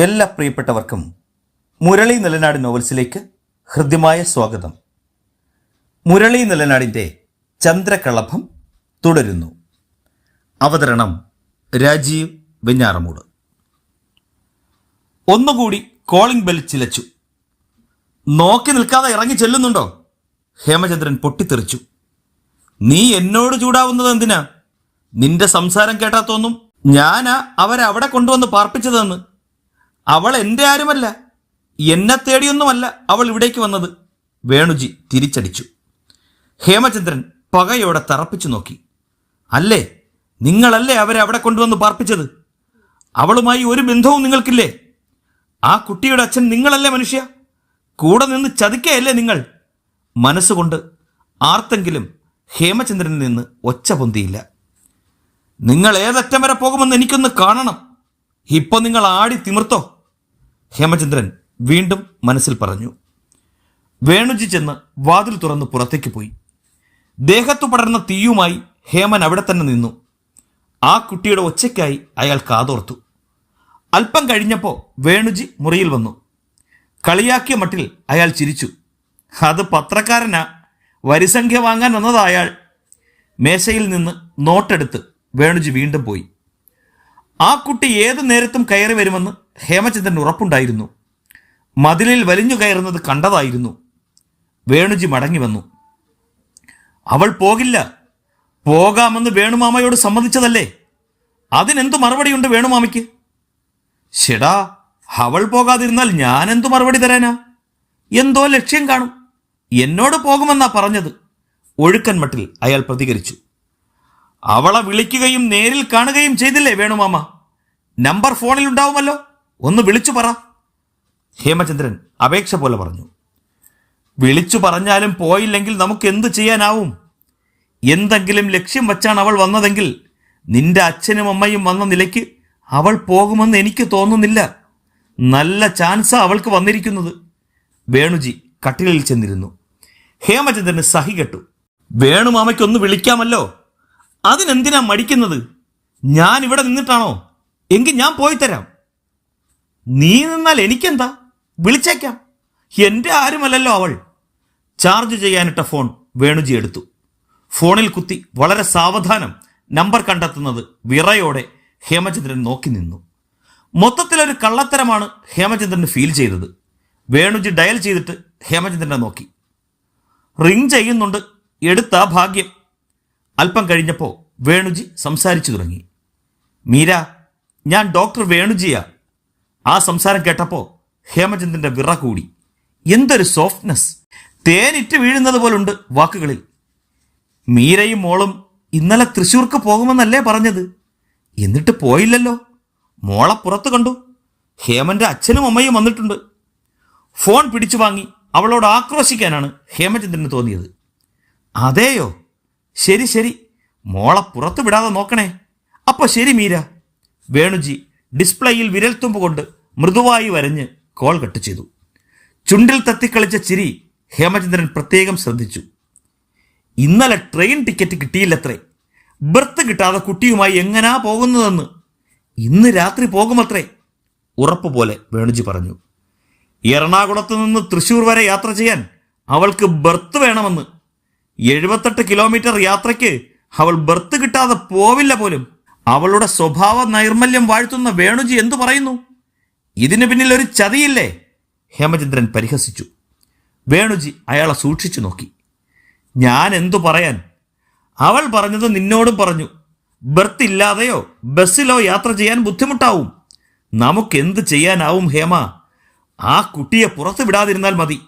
എല്ലാ പ്രിയപ്പെട്ടവർക്കും മുരളി നിലനാട് നോവൽസിലേക്ക് ഹൃദ്യമായ സ്വാഗതം. മുരളി നിലനാടിന്റെ ചന്ദ്രകളഭം തുടരുന്നു. അവതരണം രാജീവ് വെഞ്ഞാറമൂട്. ഒന്നുകൂടി കോളിംഗ് ബെൽ ചിലച്ചു. നോക്കി നിൽക്കാതെ ഇറങ്ങി ചെല്ലുന്നുണ്ടോ? ഹേമചന്ദ്രൻ പൊട്ടിത്തെറിച്ചു. നീ എന്നോട് ചൂടാവുന്നത് എന്തിനാ? നിന്റെ സംസാരം കേട്ടാ ഞാനാ അവരെ അവിടെ കൊണ്ടുവന്ന് പാർപ്പിച്ചതെന്ന്. അവൾ എന്റെ ആരുമല്ല. എന്നെ തേടിയൊന്നുമല്ല അവൾ ഇവിടേക്ക് വന്നത്. വേണുജി തിരിച്ചടിച്ചു. ഹേമചന്ദ്രൻ പകയോടെ തറപ്പിച്ചു നോക്കി. അല്ലേ നിങ്ങളല്ലേ അവരെ അവിടെ കൊണ്ടുവന്ന് പാർപ്പിച്ചത്? അവളുമായി ഒരു ബന്ധവും നിങ്ങൾക്കില്ലേ? ആ കുട്ടിയുടെ അച്ഛൻ നിങ്ങളല്ലേ മനുഷ്യ? കൂടെ നിന്ന് ചതിക്കയല്ലേ നിങ്ങൾ? മനസ്സുകൊണ്ട് ആർത്തെങ്കിലും ഹേമചന്ദ്രനിൽ നിന്ന് ഒച്ച പൊന്തിയില്ല. നിങ്ങൾ ഏതറ്റം വരെ പോകുമെന്ന് എനിക്കൊന്ന് കാണണം. ഇപ്പൊ നിങ്ങൾ ആടി തിമിർത്തോ? ഹേമചന്ദ്രൻ വീണ്ടും മനസ്സിൽ പറഞ്ഞു. വേണുജി ചെന്ന് വാതിൽ തുറന്ന് പുറത്തേക്ക് പോയി. ദേഹത്തു പടർന്ന തീയുമായി ഹേമൻ അവിടെ തന്നെ നിന്നു. ആ കുട്ടിയുടെ ഒച്ചയ്ക്കായി അയാൾ കാതോർത്തു. അല്പം കഴിഞ്ഞപ്പോൾ വേണുജി മുറിയിൽ വന്നു. കളിയാക്കിയ മട്ടിൽ അയാൾ ചിരിച്ചു. അത് പത്രക്കാരനാ. വരിസംഖ്യ വാങ്ങാൻ വന്നതാ അയാൾ. മേശയിൽ നിന്ന് നോട്ടെടുത്ത് വേണുജി വീണ്ടും പോയി. ആ കുട്ടി ഏതു നേരത്തും കയറി വരുമെന്ന് ഹേമചന്ദ്രൻ ഉറപ്പുണ്ടായിരുന്നു. മതിലിൽ വലിഞ്ഞു കയറുന്നത് കണ്ടതായിരുന്നു. വേണുജി മടങ്ങി വന്നു. അവൾ പോകില്ല. പോകാമെന്ന് വേണുമാമയോട് സമ്മതിച്ചതല്ലേ? അതിനെന്തു മറുപടിയുണ്ട് വേണുമാമയ്ക്ക്? ഷെടാ അവൾ പോകാതിരുന്നാൽ ഞാൻ എന്തു മറുപടി തരാനാ? എന്തോ ലക്ഷ്യം കാണും. എന്നോട് പോകുമെന്നാ പറഞ്ഞത്. ഒഴുക്കൻ മട്ടിൽ അയാൾ പ്രതികരിച്ചു. അവളെ വിളിക്കുകയും നേരിൽ കാണുകയും ചെയ്തില്ലേ വേണുമാമ നമ്പർ ഫോണിൽ ഉണ്ടാവുമല്ലോ. ഒന്ന് വിളിച്ചു പറ. ഹേമചന്ദ്രൻ അപേക്ഷ പോലെ പറഞ്ഞു. വിളിച്ചു പറഞ്ഞാലും പോയില്ലെങ്കിൽ നമുക്ക് എന്ത് ചെയ്യാനാവും? എന്തെങ്കിലും ലക്ഷ്യം വച്ചാണ് അവൾ വന്നതെങ്കിൽ നിന്റെ അച്ഛനും അമ്മയും വന്ന നിലയ്ക്ക് അവൾ പോകുമെന്ന് എനിക്ക് തോന്നുന്നില്ല. നല്ല ചാൻസാ അവൾക്ക് വന്നിരിക്കുന്നത്. വേണുജി കട്ടിലിൽ ചെന്നിരുന്നു. ഹേമചന്ദ്രന് സഹി കെട്ടു. വേണുമാമയ്ക്കൊന്ന് വിളിക്കാമല്ലോ. അതിനെന്തിനാ മടിക്കുന്നത്? ഞാൻ ഇവിടെ നിന്നിട്ടാണോ? എങ്കിൽ ഞാൻ പോയി തരാം. നീ നിന്നാൽ എനിക്കെന്താ? വിളിച്ചേക്കാം. എന്റെ ആരുമല്ലല്ലോ അവൾ. ചാർജ് ചെയ്യാനിട്ട ഫോൺ വേണുജി എടുത്തു. ഫോണിൽ കുത്തി വളരെ സാവധാനം നമ്പർ കണ്ടെത്തുന്നത് വിറയോടെ ഹേമചന്ദ്രൻ നോക്കി നിന്നു. മൊത്തത്തിലൊരു കള്ളത്തരമാണ് ഹേമചന്ദ്രന് ഫീൽ ചെയ്തത്. വേണുജി ഡയൽ ചെയ്തിട്ട് ഹേമചന്ദ്രനെ നോക്കി. റിങ് ചെയ്യുന്നുണ്ട്. എടുത്ത ഭാഗ്യം. അല്പം കഴിഞ്ഞപ്പോൾ വേണുജി സംസാരിച്ചു തുടങ്ങി. മീര ഞാൻ ഡോക്ടർ വേണുജിയാ. ആ സംസാരം കേട്ടപ്പോൾ ഹേമചന്ദ്രന്റെ വിറ കൂടി. എന്തൊരു സോഫ്റ്റ്നെസ്. തേനിറ്റ് വീഴുന്നത് പോലുണ്ട് വാക്കുകളിൽ. മീരയും മോളും ഇന്നലെ തൃശ്ശൂർക്ക് പോകുമെന്നല്ലേ പറഞ്ഞത്. എന്നിട്ട് പോയില്ലല്ലോ. മോളെ പുറത്ത് കണ്ടു. ഹേമന്റെ അച്ഛനും അമ്മയും വന്നിട്ടുണ്ട്. ഫോൺ പിടിച്ചു വാങ്ങി അവളോട് ആക്രോശിക്കാനാണ് ഹേമചന്ദ്രന് തോന്നിയത്. അതെയോ? ശരി ശരി. മോളെ പുറത്തു വിടാതെ നോക്കണേ. അപ്പോൾ ശരി മീര. വേണുജി ഡിസ്പ്ലേയിൽ വിരൽത്തുമ്പ് കൊണ്ട് മൃദുവായി വരഞ്ഞ് കോൾ കട്ട് ചെയ്തു. ചുണ്ടിൽ തത്തിക്കളിച്ച ചിരി ഹേമചന്ദ്രൻ പ്രത്യേകം ശ്രദ്ധിച്ചു. ഇന്നലെ ട്രെയിൻ ടിക്കറ്റ് കിട്ടിയില്ലത്രേ. ബർത്ത് കിട്ടാതെ കുട്ടിയുമായി എങ്ങനാ പോകുന്നതെന്ന്. ഇന്ന് രാത്രി പോകുമത്രേ ഉറപ്പ് പോലെ വേണുജി പറഞ്ഞു. എറണാകുളത്ത് നിന്ന് തൃശൂർ വരെ യാത്ര ചെയ്യാൻ അവൾക്ക് ബർത്ത് വേണമെന്ന് എഴുപത്തെട്ട് കിലോമീറ്റർ യാത്രയ്ക്ക് അവൾ ബർത്ത് കിട്ടാതെ പോവില്ല പോലും. അവളുടെ സ്വഭാവ നൈർമല്യം വാഴ്ത്തുന്ന വേണുജി എന്തു പറയുന്നു? ഇതിനു പിന്നിൽ ഒരു ചതിയില്ലേ? ഹേമചന്ദ്രൻ പരിഹസിച്ചു. വേണുജി അയാളെ സൂക്ഷിച്ചു നോക്കി. ഞാൻ എന്തു പറയാൻ? അവൾ പറഞ്ഞത് നിന്നോടും പറഞ്ഞു. ബർത്ത് ഇല്ലാതെയോ ബസ്സിലോ യാത്ര ചെയ്യാൻ ബുദ്ധിമുട്ടാവും. നമുക്ക് എന്ത് ചെയ്യാനാവും ഹേമ? ആ കുട്ടിയെ പുറത്തു വിടാതിരുന്നാൽ മതി.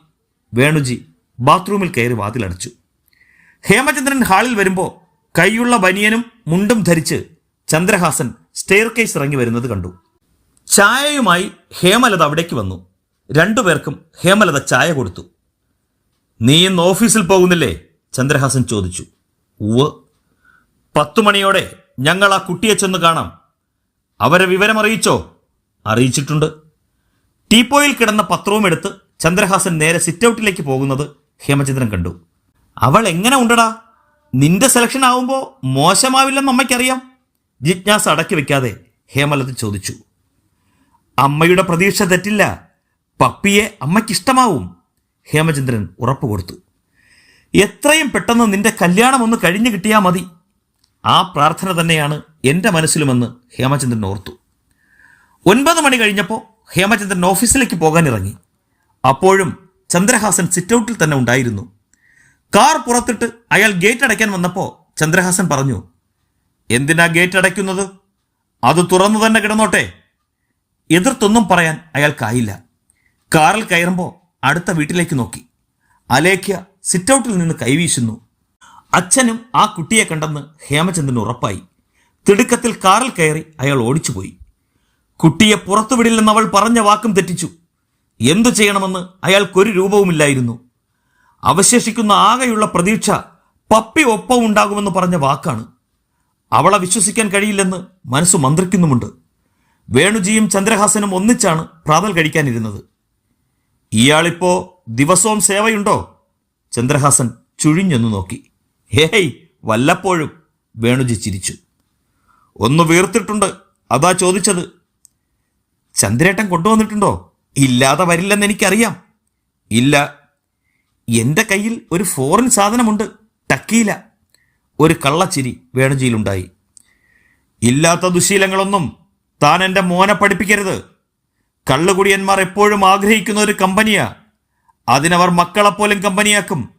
വേണുജി ബാത്റൂമിൽ കയറി വാതിലടച്ചു. ഹേമചന്ദ്രൻ ഹാളിൽ വരുമ്പോൾ കൈയുള്ള ബനിയനും മുണ്ടും ധരിച്ച് ചന്ദ്രഹാസൻ സ്റ്റെയർ കേസ് ഇറങ്ങി വരുന്നത് കണ്ടു. ചായയുമായി ഹേമലത അവിടേക്ക് വന്നു. രണ്ടുപേർക്കും ഹേമലത ചായ കൊടുത്തു. നീ ഇന്ന് ഓഫീസിൽ പോകുന്നില്ലേ? ചന്ദ്രഹാസൻ ചോദിച്ചു. ഉവ് പത്തു മണിയോടെ ഞങ്ങൾ ആ കുട്ടിയെ ചെന്ന് കാണാം. അവരെ വിവരം അറിയിച്ചോ? അറിയിച്ചിട്ടുണ്ട്. ടീപ്പോയിൽ കിടന്ന പത്രവും എടുത്ത് ചന്ദ്രഹാസൻ നേരെ സിറ്റൗട്ടിലേക്ക് പോകുന്നത് ഹേമചന്ദ്രൻ കണ്ടു. അവൾ എങ്ങനെ ഉണ്ടടാ? നിന്റെ സെലക്ഷൻ ആവുമ്പോൾ മോശമാവില്ലെന്ന് അമ്മയ്ക്കറിയാം. ജിജ്ഞാസ അടക്കി വെക്കാതെ ഹേമലത ചോദിച്ചു. അമ്മയുടെ പ്രതീക്ഷ തെറ്റില്ല. പപ്പിയെ അമ്മയ്ക്കിഷ്ടമാവും. ഹേമചന്ദ്രൻ ഉറപ്പു കൊടുത്തു. എത്രയും പെട്ടെന്ന് നിന്റെ കല്യാണം ഒന്ന് കഴിഞ്ഞു കിട്ടിയാൽ മതി. ആ പ്രാർത്ഥന തന്നെയാണ് എന്റെ മനസ്സിലുമെന്ന് ഹേമചന്ദ്രൻ ഓർത്തു. ഒൻപത് മണി കഴിഞ്ഞപ്പോൾ ഹേമചന്ദ്രൻ ഓഫീസിലേക്ക് പോകാൻ ഇറങ്ങി അപ്പോഴും ചന്ദ്രഹാസൻ സിറ്റൗട്ടിൽ തന്നെ ഉണ്ടായിരുന്നു. കാർ പുറത്തിട്ട് അയാൾ ഗേറ്റ് അടയ്ക്കാൻ വന്നപ്പോൾ ചന്ദ്രഹാസൻ പറഞ്ഞു എന്തിനാ ഗേറ്റ് അടയ്ക്കുന്നത്? അത് തുറന്നു തന്നെ കിടന്നോട്ടെ. എതിർത്തൊന്നും പറയാൻ അയാൾക്കായില്ല. കാറിൽ കയറുമ്പോൾ അടുത്ത വീട്ടിലേക്ക് നോക്കി. അലേഖ്യ സിറ്റൗട്ടിൽ നിന്ന് കൈവീശുന്നു. അച്ഛനും ആ കുട്ടിയെ കണ്ടെന്ന് ഹേമചന്ദ്രന് ഉറപ്പായി. തിടുക്കത്തിൽ കാറിൽ കയറി അയാൾ ഓടിച്ചുപോയി. കുട്ടിയെ പുറത്തുവിടില്ലെന്ന് അവൾ പറഞ്ഞ വാക്കും തെറ്റിച്ചു. എന്തു ചെയ്യണമെന്ന് അയാൾക്കൊരു രൂപവുമില്ലായിരുന്നു. അവശേഷിക്കുന്ന ആകെയുള്ള പ്രതീക്ഷ പപ്പി ഒപ്പം ഉണ്ടാകുമെന്ന് പറഞ്ഞ വാക്കാണ്. അവളെ വിശ്വസിക്കാൻ കഴിയില്ലെന്ന് മനസ്സ് മന്ത്രിക്കുന്നുമുണ്ട്. വേണുജിയും ചന്ദ്രഹാസനും ഒന്നിച്ചാണ് പ്രാതൽ കഴിക്കാനിരുന്നത്. ഇയാളിപ്പോ ദിവസവും സേവയുണ്ടോ? ചന്ദ്രഹാസൻ ചുഴിഞ്ഞൊന്നു നോക്കി. ഹേയ് വല്ലപ്പോഴും വേണുജി ചിരിച്ചു. ഒന്ന് വീർത്തിട്ടുണ്ട് അതാ ചോദിച്ചത്. ചന്ദ്രേട്ടൻ കൊണ്ടുവന്നിട്ടുണ്ടോ? ഇല്ലാതെ വരില്ലെന്ന് എനിക്കറിയാം. ഇല്ല എന്റെ കയ്യിൽ ഒരു ഫോറിൻ സാധനമുണ്ട്. ടക്കീല. ഒരു കള്ളച്ചിരി വേണുജിയിലുണ്ടായി. ഇല്ലാത്ത ദുശീലങ്ങളൊന്നും താൻ എന്റെ മോനെ പഠിപ്പിക്കരുത്. കള്ളുകുടിയന്മാർ എപ്പോഴും ആഗ്രഹിക്കുന്ന ഒരു കമ്പനിയാ. അതിനവർ മക്കളെപ്പോലും കമ്പനിയാക്കും.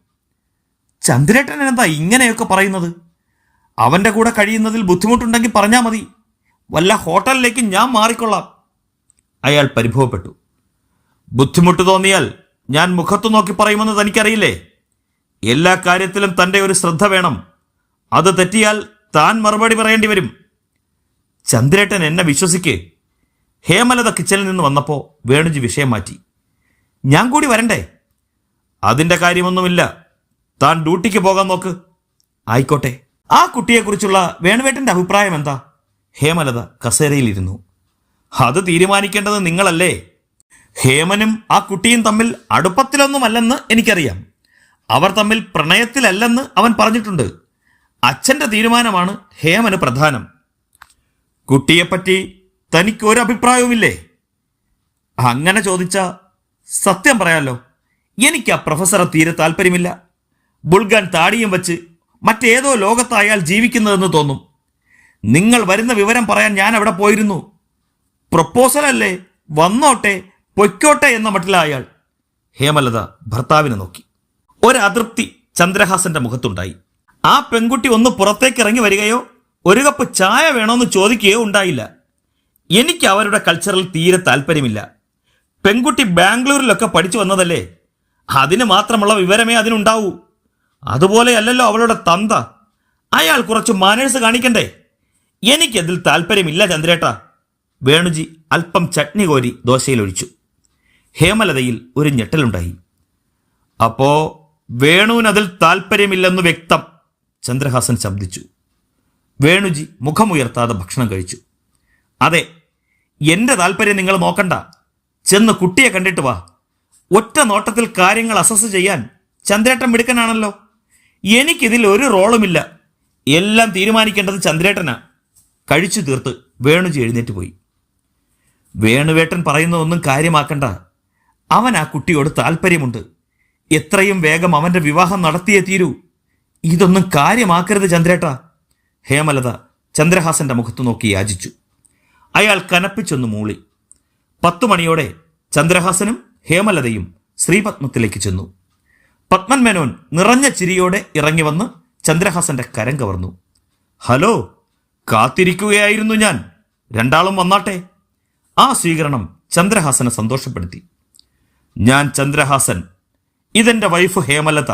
ചന്ദ്രേട്ടൻ എന്താ ഇങ്ങനെയൊക്കെ പറയുന്നത്? അവന്റെ കൂടെ കഴിയുന്നതിൽ ബുദ്ധിമുട്ടുണ്ടെങ്കിൽ പറഞ്ഞാൽ മതി. വല്ല ഹോട്ടലിലേക്ക് ഞാൻ മാറിക്കൊള്ളാം. അയാൾ പരിഭവപ്പെട്ടു. ബുദ്ധിമുട്ട് തോന്നിയാൽ ഞാൻ മുഖത്തു നോക്കി പറയുമെന്ന് തനിക്കറിയില്ലേ? എല്ലാ കാര്യത്തിലും തന്റെ ഒരു ശ്രദ്ധ വേണം. അത് തെറ്റിയാൽ താൻ മറുപടി പറയേണ്ടി വരും. ചന്ദ്രേട്ടൻ എന്നെ വിശ്വസിക്കേ. ഹേമലത കിച്ചണിൽ നിന്ന് വന്നപ്പോൾ വേണുജി വിഷയം മാറ്റി. ഞാൻ കൂടി വരണ്ടേ? അതിന്റെ കാര്യമൊന്നുമില്ല. താൻ ഡ്യൂട്ടിക്ക് പോകാൻ നോക്ക്. ആയിക്കോട്ടെ. ആ കുട്ടിയെക്കുറിച്ചുള്ള വേണുവേട്ടന്റെ അഭിപ്രായം എന്താ? ഹേമലത കസേരയിലിരുന്നു. അത് തീരുമാനിക്കേണ്ടത് നിങ്ങളല്ലേ? ഹേമനും ആ കുട്ടിയും തമ്മിൽ അടുപ്പത്തിലൊന്നുമല്ലെന്ന് എനിക്കറിയാം. അവർ തമ്മിൽ പ്രണയത്തിലല്ലെന്ന് അവൻ പറഞ്ഞിട്ടുണ്ട്. അച്ഛന്റെ തീരുമാനമാണ് ഹേമന് പ്രധാനം. കുട്ടിയെപ്പറ്റി തനിക്ക് ഒരു അഭിപ്രായവുമില്ലേ അങ്ങനെ ചോദിച്ച സത്യം പറയാലോ? എനിക്ക് ആ പ്രൊഫസറെ തീരെ താല്പര്യമില്ല. ബുൾഗാൻ താടിയും വച്ച് മറ്റേതോ ലോകത്തായാൽ ജീവിക്കുന്നതെന്ന് തോന്നും. നിങ്ങൾ വരുന്ന വിവരം പറയാൻ ഞാൻ അവിടെ പോയിരുന്നു. പ്രപ്പോസൽ അല്ലേ വന്നോട്ടെ. പൊയ്ക്കോട്ടെ എന്ന മട്ടില ഹേമലത ഭർത്താവിനെ നോക്കി. ഒരതൃപ്തി ചന്ദ്രഹാസന്റെ മുഖത്തുണ്ടായി. ആ പെൺകുട്ടി ഒന്ന് പുറത്തേക്ക് ഇറങ്ങി വരികയോ ഒരു കപ്പ് ചായ വേണോന്ന് ചോദിക്കുകയോ ഉണ്ടായില്ല. എനിക്ക് അവരുടെ കൾച്ചറിൽ തീരെ താല്പര്യമില്ല. പെൺകുട്ടി ബാംഗ്ലൂരിലൊക്കെ പഠിച്ചു വന്നതല്ലേ? അതിന് മാത്രമുള്ള വിവരമേ അതിനുണ്ടാവൂ. അതുപോലെയല്ലല്ലോ അവളുടെ തന്ത. അയാൾ കുറച്ച് മാനേഴ്സ് കാണിക്കണ്ടേ? എനിക്കതിൽ താല്പര്യമില്ല ചന്ദ്രേട്ട. വേണുജി അല്പം ചട്നി കോരി ദോശയിലൊഴിച്ചു. ഹേമലതയിൽ ഒരു ഞെട്ടലുണ്ടായി. അപ്പോ വേണുവിനതിൽ താല്പര്യമില്ലെന്ന് വ്യക്തം ചന്ദ്രഹാസൻ ശബ്ദിച്ചു. വേണുജി മുഖമുയർത്താതെ ഭക്ഷണം കഴിച്ചു. അതെ എന്റെ താല്പര്യം നിങ്ങൾ നോക്കണ്ട. ചെന്ന് കുട്ടിയെ കണ്ടിട്ട് വാ. ഒറ്റ നോട്ടത്തിൽ കാര്യങ്ങൾ അസസ് ചെയ്യാൻ ചന്ദ്രേട്ടൻ മിടുക്കനാണല്ലോ. എനിക്കിതിൽ ഒരു റോളുമില്ല. എല്ലാം തീരുമാനിക്കേണ്ടത് ചന്ദ്രേട്ടനാ. കഴിച്ചു തീർത്ത് വേണുജി എഴുന്നേറ്റ് പോയി. വേണുവേട്ടൻ പറയുന്നതൊന്നും കാര്യമാക്കണ്ട. അവൻ ആ കുട്ടിയോട് താല്പര്യമുണ്ട് എത്രയും വേഗം അവന്റെ വിവാഹം നടത്തിയേ തീരൂ. ഇതൊന്നും കാര്യമാക്കരുത് ചന്ദ്രേട്ട. ഹേമലത ചന്ദ്രഹാസന്റെ മുഖത്ത് നോക്കി യാചിച്ചു. അയാൾ കനപ്പിച്ചൊന്ന് മൂളി. പത്തു മണിയോടെ ചന്ദ്രഹാസനും ഹേമലതയും ശ്രീപത്മത്തിലേക്ക് ചെന്നു. പത്മൻ മേനോൻ നിറഞ്ഞ ചിരിയോടെ ഇറങ്ങി വന്ന് ചന്ദ്രഹാസന്റെ കരം കവർന്നു. ഹലോ കാത്തിരിക്കുകയായിരുന്നു ഞാൻ. രണ്ടാളും വന്നാട്ടെ. ആ സ്വീകരണം ചന്ദ്രഹാസനെ സന്തോഷപ്പെടുത്തി. ഞാൻ ചന്ദ്രഹാസൻ. ഇതെന്റെ വൈഫ് ഹേമലത.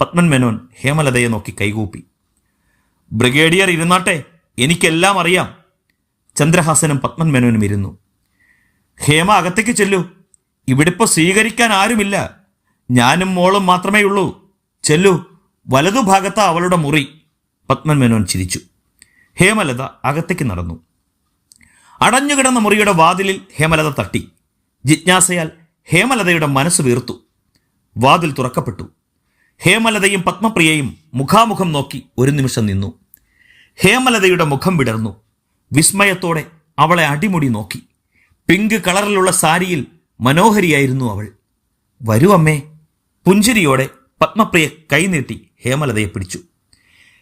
പത്മൻ മേനോൻ ഹേമലതയെ നോക്കി കൈകൂപ്പി. ബ്രിഗേഡിയർ ഇരുന്നാട്ടെ എനിക്കെല്ലാം അറിയാം. ചന്ദ്രഹാസനും പത്മൻ മേനോനും ഇരുന്നു. ഹേമ അകത്തേക്ക് ചെല്ലൂ. ഇവിടിപ്പോ സ്വീകരിക്കാൻ ആരുമില്ല. ഞാനും മോളും മാത്രമേ ഉള്ളൂ. ചെല്ലു. വലതുഭാഗത്ത അവളുടെ മുറി. പത്മൻ മേനോൻ ചിരിച്ചു. ഹേമലത അകത്തേക്ക് നടന്നു. അടഞ്ഞുകിടന്ന മുറിയുടെ വാതിലിൽ ഹേമലത തട്ടി. ജിജ്ഞാസയാൽ ഹേമലതയുടെ മനസ്സ് വീർത്തു. വാതിൽ തുറക്കപ്പെട്ടു. ഹേമലതയും പത്മപ്രിയയും മുഖാമുഖം നോക്കി ഒരു നിമിഷം നിന്നു. ഹേമലതയുടെ മുഖം വിടർന്നു. വിസ്മയത്തോടെ അവളെ അടിമുടി നോക്കി. പിങ്ക് കളറിലുള്ള സാരിയിൽ മനോഹരിയായിരുന്നു അവൾ. വരൂ അമ്മേ. പുഞ്ചിരിയോടെ പത്മപ്രിയ കൈനീട്ടി ഹേമലതയെ പിടിച്ചു.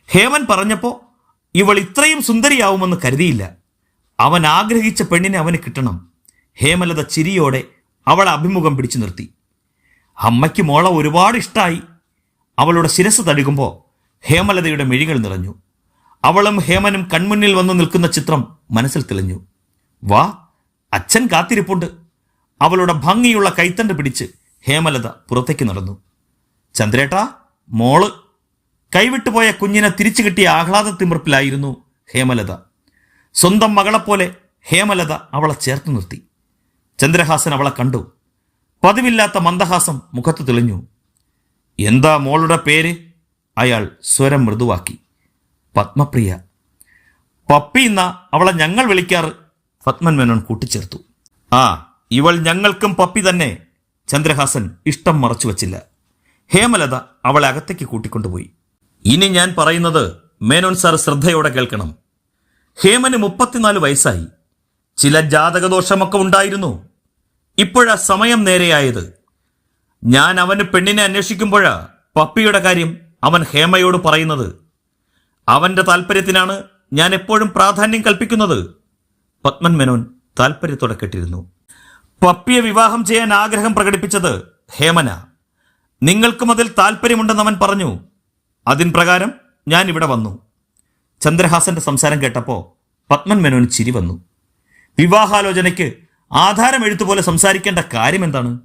ഹേമൻ പറഞ്ഞപ്പോൾ ഇവൾ ഇത്രയും സുന്ദരിയാവുമെന്ന് കരുതിയില്ല. അവൻ ആഗ്രഹിച്ച പെണ്ണിനെ അവന് കിട്ടണം. ഹേമലത ചിരിയോടെ അവളെ അഭിമുഖം പിടിച്ചു നിർത്തി. അമ്മയ്ക്ക് മോളെ ഒരുപാട് ഇഷ്ടമായി അവളുടെ ശിരസ് തടുകുമ്പോൾ ഹേമലതയുടെ മിഴികൾ നിറഞ്ഞു. അവളും ഹേമനും കൺമുന്നിൽ വന്നു നിൽക്കുന്ന ചിത്രം മനസ്സിൽ തെളിഞ്ഞു. വാ അച്ഛൻ കാത്തിരിപ്പുണ്ട്. അവളുടെ ഭംഗിയുള്ള കൈത്തണ്ട് പിടിച്ച് ഹേമലത പുറത്തേക്ക് നടന്നു. ചന്ദ്രേട്ടാ മോൾ. കൈവിട്ടുപോയ കുഞ്ഞിനെ തിരിച്ചു കിട്ടിയ ആഹ്ലാദ തിമിർപ്പിലായിരുന്നു ഹേമലത. സ്വന്തം മകളെപ്പോലെ ഹേമലത അവളെ ചേർത്ത് നിർത്തി. ചന്ദ്രഹാസൻ അവളെ കണ്ടു. പതിവില്ലാത്ത മന്ദഹാസം മുഖത്ത് തെളിഞ്ഞു. എന്താ മോളുടെ പേര്? അയാൾ സ്വരം മൃദുവാക്കി. പത്മപ്രിയ. പപ്പി എന്ന അവളെ ഞങ്ങൾ വിളിക്കാറ്? പത്മൻ മേനോൻ കൂട്ടിച്ചേർത്തു. ആ ഇവൾ ഞങ്ങൾക്കും പപ്പി തന്നെ. ചന്ദ്രഹാസൻ ഇഷ്ടം മറച്ചു വച്ചില്ല. ഹേമലത അവളെ അകത്തേക്ക് കൂട്ടിക്കൊണ്ടുപോയി. ഇനി ഞാൻ പറയുന്നത് മേനോൻ സാർ ശ്രദ്ധയോടെ കേൾക്കണം. ഹേമന് മുപ്പത്തിനാല് വയസ്സായി. ചില ജാതകദോഷമൊക്കെ ഉണ്ടായിരുന്നു. ഇപ്പോഴാ സമയം നേരെയായത്. ഞാൻ അവന് പെണ്ണിനെ അന്വേഷിക്കുമ്പോഴാ പപ്പിയുടെ കാര്യം അവൻ ഹേമയോട് പറയുന്നത്. അവന്റെ താല്പര്യത്തിനാണ് ഞാൻ എപ്പോഴും പ്രാധാന്യം കൽപ്പിക്കുന്നത്. പത്മൻ മേനോൻ താല്പര്യത്തോടെ കേട്ടിരുന്നു. പപ്പിയെ വിവാഹം ചെയ്യാൻ ആഗ്രഹം പ്രകടിപ്പിച്ചത് ഹേമന. നിങ്ങൾക്കും അതിൽ താല്പര്യമുണ്ടെന്ന് അവൻ പറഞ്ഞു. അതിൻ പ്രകാരം ഞാൻ ഇവിടെ വന്നു. ചന്ദ്രഹാസന്റെ സംസാരം കേട്ടപ്പോൾ പത്മൻ ചിരി വന്നു. വിവാഹാലോചനയ്ക്ക് ആധാരം എഴുത്തുപോലെ സംസാരിക്കേണ്ട കാര്യം എന്താണ്?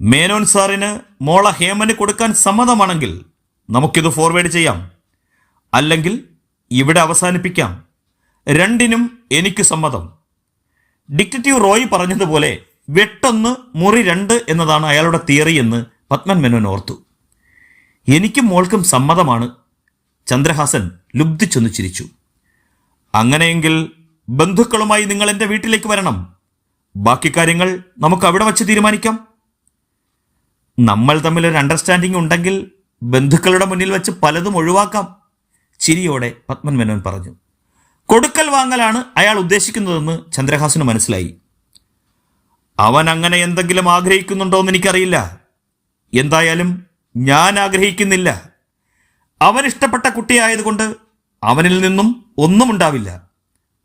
മേനോൻ സാറിന് മോള ഹേമന് കൊടുക്കാൻ സമ്മതമാണെങ്കിൽ നമുക്കിത് ഫോർവേഡ് ചെയ്യാം. അല്ലെങ്കിൽ ഇവിടെ അവസാനിപ്പിക്കാം. രണ്ടിനും എനിക്ക് സമ്മതം. ഡിക്റ്റേറ്റീവ് റോയ് പറഞ്ഞതുപോലെ വെട്ടൊന്ന് മുറി രണ്ട് എന്നതാണ് അയാളുടെ തിയറി എന്ന് പത്മൻ മേനോൻ ഓർത്തു. എനിക്കും മോൾക്കും സമ്മതമാണ്. ചന്ദ്രഹാസൻ ലുബ്ധിച്ചൊന്ന് ചിരിച്ചു. അങ്ങനെയെങ്കിൽ ബന്ധുക്കളുമായി നിങ്ങൾ എന്റെ വീട്ടിലേക്ക് വരണം. ബാക്കി കാര്യങ്ങൾ നമുക്ക് അവിടെ വച്ച് തീരുമാനിക്കാം. നമ്മൾ തമ്മിൽ ഒരു അണ്ടർസ്റ്റാൻഡിംഗ് ഉണ്ടെങ്കിൽ ബന്ധുക്കളുടെ മുന്നിൽ വെച്ച് പലതും ഒഴിവാക്കാം. ചിരിയോടെ പത്മൻ പറഞ്ഞു. കൊടുക്കൽ വാങ്ങലാണ് അയാൾ ഉദ്ദേശിക്കുന്നതെന്ന് ചന്ദ്രഹാസന് മനസ്സിലായി. അവൻ അങ്ങനെ എന്തെങ്കിലും ആഗ്രഹിക്കുന്നുണ്ടോ എന്ന് എനിക്കറിയില്ല. എന്തായാലും ഞാൻ ആഗ്രഹിക്കുന്നില്ല. അവൻ ഇഷ്ടപ്പെട്ട കുട്ടിയായതുകൊണ്ട് അവനിൽ നിന്നും ഒന്നും ഉണ്ടാവില്ല.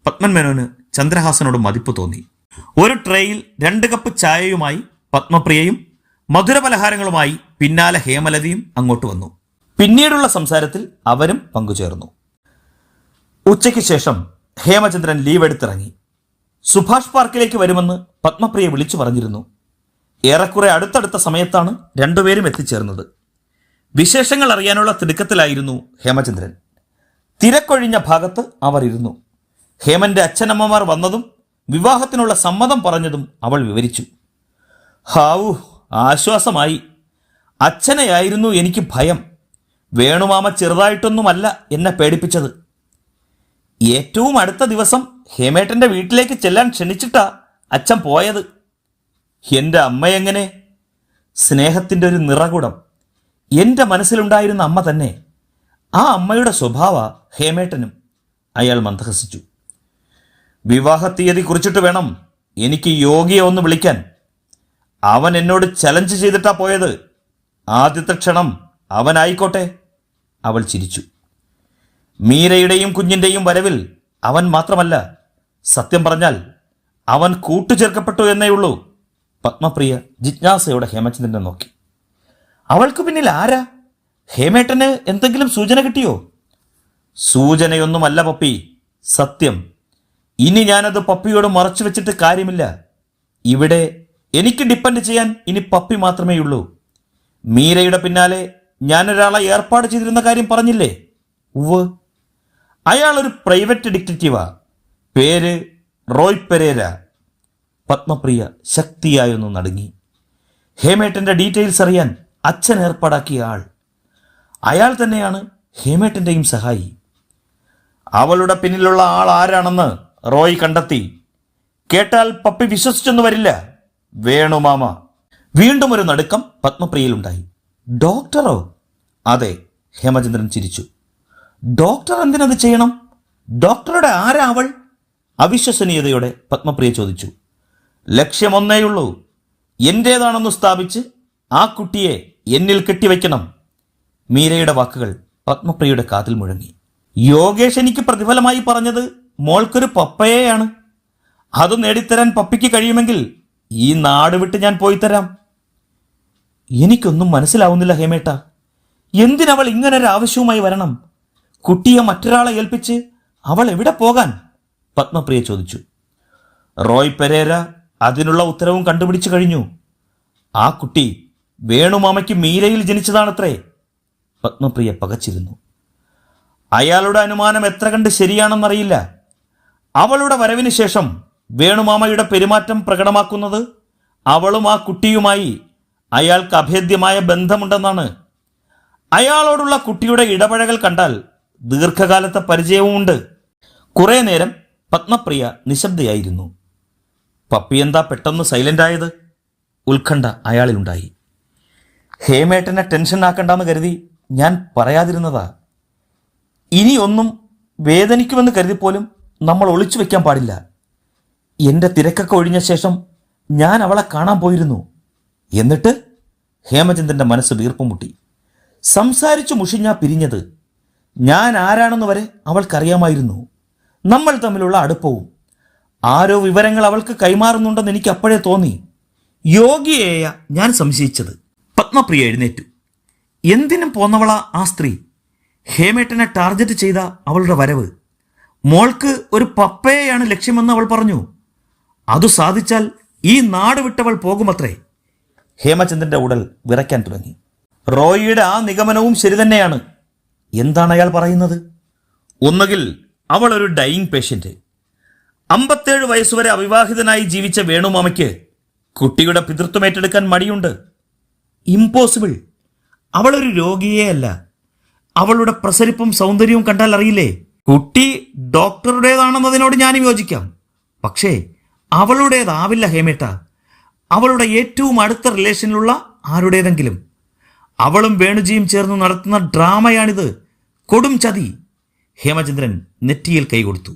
പത്മൻ മേനോന് ചന്ദ്രഹാസനോട് മതിപ്പ് തോന്നി. ഒരു ട്രേയിൽ രണ്ട് കപ്പ് ചായയുമായി പത്മപ്രിയയും മധുര പലഹാരങ്ങളുമായി പിന്നാലെ ഹേമലതയും അങ്ങോട്ട് വന്നു. പിന്നീടുള്ള സംസാരത്തിൽ അവരും പങ്കുചേർന്നു. ഉച്ചയ്ക്ക് ശേഷം ഹേമചന്ദ്രൻ ലീവ് എടുത്തിറങ്ങി സുഭാഷ് പാർക്കിലേക്ക് വരുമെന്ന് പത്മപ്രിയ വിളിച്ചു പറഞ്ഞിരുന്നു. ഏറെക്കുറെ അടുത്തടുത്ത സമയത്താണ് രണ്ടുപേരും എത്തിച്ചേർന്നത്. വിശേഷങ്ങൾ അറിയാനുള്ള തിടുക്കത്തിലായിരുന്നു ഹേമചന്ദ്രൻ. തിരക്കൊഴിഞ്ഞ ഭാഗത്ത് അവർ ഇരുന്നു ഹേമന്റെ അച്ഛനമ്മമാർ വന്നതും വിവാഹത്തിനുള്ള സമ്മതം പറഞ്ഞതും അവൾ വിവരിച്ചു. ഹാവു ആശ്വാസമായി. അച്ഛനെയായിരുന്നു എനിക്ക് ഭയം. വേണുമാമ ചെറുതായിട്ടൊന്നുമല്ല എന്നെ പേടിപ്പിച്ചത്. ഏറ്റവും അടുത്ത ദിവസം ഹേമേട്ടന്റെ വീട്ടിലേക്ക് ചെല്ലാൻ ക്ഷണിച്ചിട്ടാ അച്ഛൻ പോയത്. എന്റെ അമ്മയെങ്ങനെ? സ്നേഹത്തിന്റെ ഒരു നിറകുടം. എന്റെ മനസ്സിലുണ്ടായിരുന്ന അമ്മ തന്നെ. ആ അമ്മയുടെ സ്വഭാവ ഹേമേട്ടനും. അയാൾ മന്ദഹസിച്ചു. വിവാഹ തീയതി കുറിച്ചിട്ട് വേണം എനിക്ക് യോഗിയെ ഒന്ന് വിളിക്കാൻ. അവൻ എന്നോട് ചലഞ്ച് ചെയ്തിട്ടാ പോയത്. ആദ്യത്തെ ക്ഷണം അവനായിക്കോട്ടെ. അവൾ ചിരിച്ചു. മീരയുടെയും കുഞ്ഞിന്റെയും വരവിൽ അവൻ മാത്രമല്ല. സത്യം പറഞ്ഞാൽ അവൻ കൂട്ടുചേർക്കപ്പെട്ടു എന്നേ ഉള്ളൂ. പത്മപ്രിയ ജിജ്ഞാസയോടെ ഹേമചന്ദ്രനെ നോക്കി. അവൾക്ക് പിന്നിൽ ആരാ? ഹേമേട്ടന് എന്തെങ്കിലും സൂചന കിട്ടിയോ? സൂചനയൊന്നുമല്ല പപ്പി. സത്യം. ഇനി ഞാനത് പപ്പിയോട് മറച്ചു വെച്ചിട്ട് കാര്യമില്ല. ഇവിടെ എനിക്ക് ഡിപ്പെൻഡ് ചെയ്യാൻ ഇനി പപ്പി മാത്രമേ ഉള്ളൂ. മീരയുടെ പിന്നാലെ ഞാനൊരാളെ ഏർപ്പാട് ചെയ്തിരുന്ന കാര്യം പറഞ്ഞില്ലേ? ഉവ് അയാൾ ഒരു പ്രൈവറ്റ് ഡിറ്റക്റ്റീവാ. പേര് റോയ് പെരേര. പത്മപ്രിയ ശക്തിയായൊന്ന് നടുങ്ങി. ഹേമേട്ടന്റെ ഡീറ്റെയിൽസ് അറിയാൻ അച്ഛൻ ഏർപ്പാടാക്കിയ ആൾ. അയാൾ തന്നെയാണ് ഹേമേട്ടന്റെയും സഹായി. അവളുടെ പിന്നിലുള്ള ആൾ ആരാണെന്ന് റോയ് കണ്ടെത്തി. കേട്ടാൽ പപ്പി വിശ്വസിച്ചൊന്നു വരില്ല. വേണു മാമ. വീണ്ടും ഒരു നടുക്കം പത്മപ്രിയയിലുണ്ടായി. ഡോക്ടറോ? അതെ ഹേമചന്ദ്രൻ ചിരിച്ചു. ഡോക്ടർ എന്തിനത് ചെയ്യണം? ഡോക്ടറുടെ ആരാ അവൾ? അവിശ്വസനീയതയോടെ പത്മപ്രിയ ചോദിച്ചു. ലക്ഷ്യമൊന്നേയുള്ളൂ. എന്റേതാണെന്ന് സ്ഥാപിച്ച് ആ കുട്ടിയെ എന്നിൽ കെട്ടിവെക്കണം. മീരയുടെ വാക്കുകൾ പത്മപ്രിയയുടെ കാതിൽ മുഴങ്ങി. യോഗേഷ് എനിക്ക് പ്രതിഫലമായി പറഞ്ഞത് മോൾക്കൊരു പപ്പയെയാണ്. അത് നേടിത്തരാൻ പപ്പിക്ക് കഴിയുമെങ്കിൽ ഈ നാട് വിട്ട് ഞാൻ പോയി തരാം എനിക്കൊന്നും മനസ്സിലാവുന്നില്ല ഹേമേട്ട. എന്തിനവൾ ഒരു ആവശ്യവുമായി വരണം? കുട്ടിയെ മറ്റൊരാളെ ഏൽപ്പിച്ച് അവൾ എവിടെ പോകാൻ? പത്മപ്രിയ ചോദിച്ചു. റോയ് പെരേര അതിനുള്ള ഉത്തരവും കണ്ടുപിടിച്ചു കഴിഞ്ഞു. ആ കുട്ടി വേണുമാമയ്ക്ക് മീരയിൽ ജനിച്ചതാണത്രേ. പത്മപ്രിയ പകച്ചിരുന്നു. അയാളുടെ അനുമാനം എത്ര കണ്ട് ശരിയാണെന്നറിയില്ല. അവളുടെ വരവിന് ശേഷം വേണുമാമയുടെ പെരുമാറ്റം പ്രകടമാക്കുന്നത് അവളും ആ കുട്ടിയുമായി അയാൾക്ക് അഭേദ്യമായ ബന്ധമുണ്ടെന്നാണ്. അയാളോടുള്ള കുട്ടിയുടെ ഇടപഴകൽ കണ്ടാൽ ദീർഘകാലത്തെ പരിചയവുമുണ്ട്. കുറേ നേരം പത്മപ്രിയ നിശബ്ദയായിരുന്നു. പപ്പി എന്താ പെട്ടെന്ന് സൈലന്റ് ആയത് ഉത്കണ്ഠ അയാളിലുണ്ടായി. ഹേമേട്ടനെ ടെൻഷൻ ആക്കണ്ടെന്ന് കരുതി ഞാൻ പറയാതിരുന്നതാ. ഇനിയൊന്നും വേദനിക്കുമെന്ന് കരുതിപ്പോലും നമ്മൾ ഒളിച്ചു വെക്കാൻ പാടില്ല. എന്റെ തിരക്കൊക്കെ ഒഴിഞ്ഞ ശേഷം ഞാൻ അവളെ കാണാൻ പോയിരുന്നു. എന്നിട്ട് ഹേമചന്ദ്രന്റെ മനസ്സ് വീർപ്പുമുട്ടി സംസാരിച്ചു മുഷിഞ്ഞ പിരിഞ്ഞത്. ഞാൻ ആരാണെന്ന് വരെ അവൾക്കറിയാമായിരുന്നു. നമ്മൾ തമ്മിലുള്ള അടുപ്പവും ആരോ വിവരങ്ങൾ അവൾക്ക് കൈമാറുന്നുണ്ടെന്ന് എനിക്ക് അപ്പോഴേ തോന്നി. യോഗിയേയ ഞാൻ സംശയിച്ചത്. പത്മപ്രിയ എഴുന്നേറ്റു. എന്തിനും പോന്നവളാ ആ സ്ത്രീ. ഹേമേട്ടനെ ടാർഗറ്റ് ചെയ്ത അവളുടെ വരവ്. മോൾക്ക് ഒരു പപ്പയെയാണ് ലക്ഷ്യമെന്ന് അവൾ പറഞ്ഞു. അതു സാധിച്ചാൽ ഈ നാട് വിട്ടവൾ പോകുമത്രേ. ഹേമചന്ദ്രന്റെ ഉടൽ വിറയ്ക്കാൻ തുടങ്ങി. റോയിയുടെ ആ നിഗമനവും ശരി തന്നെയാണ്. എന്താണ് അയാൾ പറയുന്നത്? ഒന്നുകിൽ അവൾ ഒരു ഡൈയിങ് പേഷ്യന്റ്. അമ്പത്തേഴ് വയസ്സുവരെ അവിവാഹിതനായി ജീവിച്ച വേണുമാമയ്ക്ക് കുട്ടിയുടെ പിതൃത്വം ഏറ്റെടുക്കാൻ മടിയുണ്ട്. ഇമ്പോസിബിൾ അവളൊരു രോഗിയേ അല്ല. അവളുടെ പ്രസരിപ്പും സൗന്ദര്യവും കണ്ടാൽ അറിയില്ലേ? കുട്ടി ഡോക്ടറുടേതാണെന്നതിനോട് ഞാനും യോജിക്കാം. പക്ഷേ അവളുടേതാവില്ല ഹേമേട്ട. അവളുടെ ഏറ്റവും അടുത്ത റിലേഷനിലുള്ള ആരുടേതെങ്കിലും. അവളും വേണുജിയും ചേർന്ന് നടത്തുന്ന ഡ്രാമയാണിത്. കൊടും ചതി. ഹേമചന്ദ്രൻ നെറ്റിയിൽ കൈകൊടുത്തു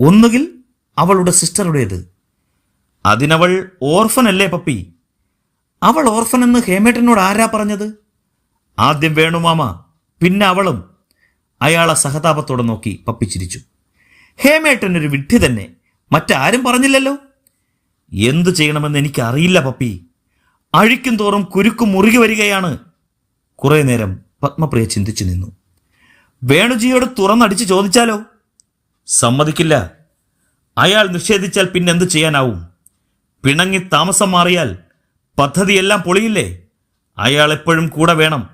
ഒന്നുകിൽ അവളുടെ സിസ്റ്ററുടേത്. അതിനവൾ ഓർഫനല്ലേ പപ്പി? അവൾ ഓർഫനെന്ന് ഹേമേട്ടനോട് ആരാ പറഞ്ഞത്? ആദ്യം വേണുമാമ പിന്നെ അവളും. അയാളെ സഹതാപത്തോടെ നോക്കി പപ്പി ചിരിച്ചു ഹേമേട്ടൻ ഒരു വിഡ്ഢി തന്നെ. മറ്റാരും പറഞ്ഞില്ലല്ലോ? എന്തു ചെയ്യണമെന്ന് എനിക്കറിയില്ല പപ്പി. അഴിക്കും തോറും കുരുക്കും മുറുകി വരികയാണ്. കുറേ നേരം പത്മപ്രിയ ചിന്തിച്ചു നിന്നു. വേണുജിയോട് തുറന്നടിച്ച് ചോദിച്ചാലോ? സമ്മതിക്കില്ല. അയാൾ നിഷേധിച്ചാൽ പിന്നെന്ത് ചെയ്യാനാവും? പിണങ്ങി താമസം മാറിയാൽ പദ്ധതിയെല്ലാം പൊളിയില്ലേ? അയാൾ എപ്പോഴും കൂടെ വേണം.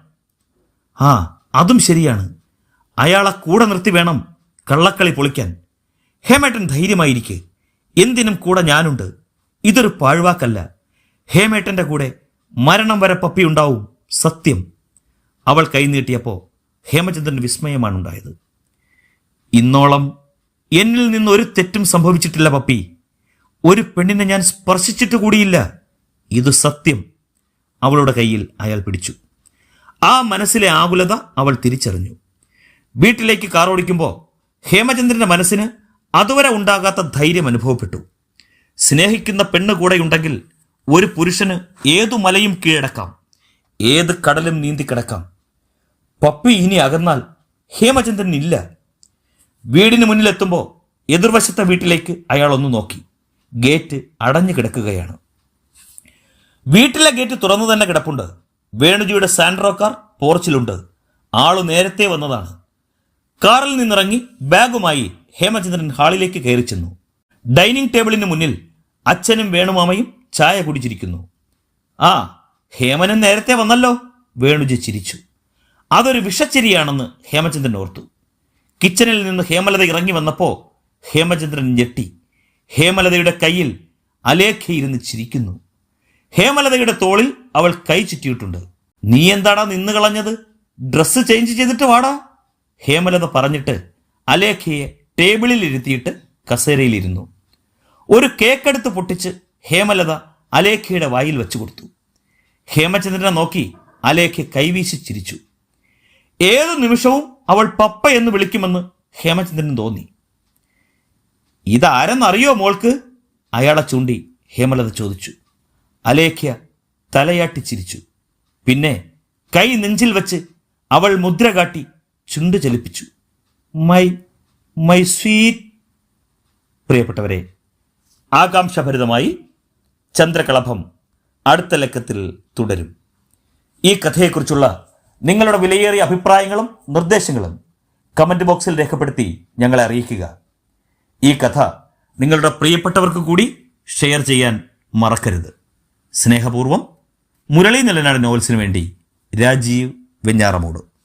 ആ അതും ശരിയാണ്. അയാളെ കൂടെ നിർത്തി വേണം കള്ളക്കളി പൊളിക്കാൻ. ഹേമേട്ടൻ ധൈര്യമായിരിക്കെ. എന്തിനും കൂടെ ഞാനുണ്ട്. ഇതൊരു പാഴ്വാക്കല്ല. ഹേമേട്ടന്റെ കൂടെ മരണം വരെ പപ്പിയുണ്ടാവും സത്യം. അവൾ കൈനീട്ടിയപ്പോൾ ഹേമചന്ദ്രൻ വിസ്മയമാണ് ഉണ്ടായത് ഇന്നോളം എന്നിൽ നിന്ന് ഒരു തെറ്റും സംഭവിച്ചിട്ടില്ല പപ്പി. ഒരു പെണ്ണിനെ ഞാൻ സ്പർശിച്ചിട്ട് കൂടിയില്ല. ഇത് സത്യം. അവളുടെ കയ്യിൽ അയാൾ പിടിച്ചു. ആ മനസ്സിലെ ആകുലത അവൾ തിരിച്ചറിഞ്ഞു. വീട്ടിലേക്ക് കാർ ഓടിക്കുമ്പോൾ ഹേമചന്ദ്രന്റെ മനസ്സിന് അതുവരെ ഉണ്ടാകാത്ത ധൈര്യം അനുഭവപ്പെട്ടു. സ്നേഹിക്കുന്ന പെണ്ണ് കൂടെയുണ്ടെങ്കിൽ ഒരു പുരുഷന് ഏതു മലയും കീഴടക്കാം ഏത് കടലും നീന്തി നീന്തിക്കിടക്കാം പപ്പി ഇനി അകന്നാൽ ഹേമചന്ദ്രൻ ഇല്ല. വീടിന് മുന്നിലെത്തുമ്പോൾ എതിർവശത്തെ വീട്ടിലേക്ക് അയാൾ ഒന്ന് നോക്കി. ഗേറ്റ് അടഞ്ഞു കിടക്കുകയാണ്. വീട്ടിലെ ഗേറ്റ് തുറന്നു തന്നെ കിടപ്പുണ്ട്. വേണുജിയുടെ സാൻഡ്രോ കാർ പോർച്ചിലുണ്ട്. ആൾ നേരത്തെ വന്നതാണ്. കാറിൽ നിന്നിറങ്ങി ബാഗുമായി ഹേമചന്ദ്രൻ ഹാളിലേക്ക് കയറി ചെന്നു. ഡൈനിങ് ടേബിളിന് മുന്നിൽ അച്ഛനും വേണുമാമയും ചായ കുടിച്ചിരിക്കുന്നു. ആ ഹേമനൻ നേരത്തെ വന്നല്ലോ വേണുജി ചിരിച്ചു. അതൊരു വിഷച്ചിരിയാണെന്ന് ഹേമചന്ദ്രൻ ഓർത്തു. കിച്ചണിൽ നിന്ന് ഹേമലത ഇറങ്ങി വന്നപ്പോൾ ഹേമചന്ദ്രൻ ഞെട്ടി. ഹേമലതയുടെ കയ്യിൽ അലേഖ ഇരുന്ന് ചിരിക്കുന്നു. ഹേമലതയുടെ തോളിൽ അവൾ കൈ ചുറ്റിയിട്ടുണ്ട്. നീ എന്താടാ നിന്ന് കളഞ്ഞത് ഡ്രസ്സ് ചേഞ്ച് ചെയ്തിട്ട് വാടാ. ഹേമലത പറഞ്ഞിട്ട് അലേഖയെ ടേബിളിൽ ഇരുത്തിയിട്ട് കസേരയിലിരുന്നു. ഒരു കേക്കെടുത്ത് പൊട്ടിച്ച് ഹേമലത അലേഖയുടെ വായിൽ വെച്ചു കൊടുത്തു. ഹേമചന്ദ്രനെ നോക്കി അലേഖ കൈവീശി ചിരിച്ചു. ഏതു നിമിഷവും അവൾ പപ്പ എന്ന് വിളിക്കുമെന്ന് ഹേമചന്ദ്രൻ തോന്നി. ഇതാരെന്നറിയോ മോൾക്ക്? അയാളെ ചൂണ്ടി ഹേമലത ചോദിച്ചു. അലേഖ്യ തലയാട്ടി ചിരിച്ചു. പിന്നെ കൈ നെഞ്ചിൽ വച്ച് അവൾ മുദ്ര കാട്ടി ചുണ്ടു ചലിപ്പിച്ചു. My my sweet. പ്രിയപ്പെട്ടവരെ ആകാംക്ഷഭരിതമായി ചന്ദ്രകളഭം അടുത്ത ലക്കത്തിൽ തുടരും. ഈ കഥയെക്കുറിച്ചുള്ള നിങ്ങളുടെ വിലയേറിയ അഭിപ്രായങ്ങളും നിർദ്ദേശങ്ങളും കമന്റ് ബോക്സിൽ രേഖപ്പെടുത്തി ഞങ്ങളെ അറിയിക്കുക. ഈ കഥ നിങ്ങളുടെ പ്രിയപ്പെട്ടവർക്ക് കൂടി ഷെയർ ചെയ്യാൻ മറക്കരുത്. സ്നേഹപൂർവം മുരളി നിലനാട് നോവൽസിന് വേണ്ടി രാജീവ് വെഞ്ഞാറമൂട്.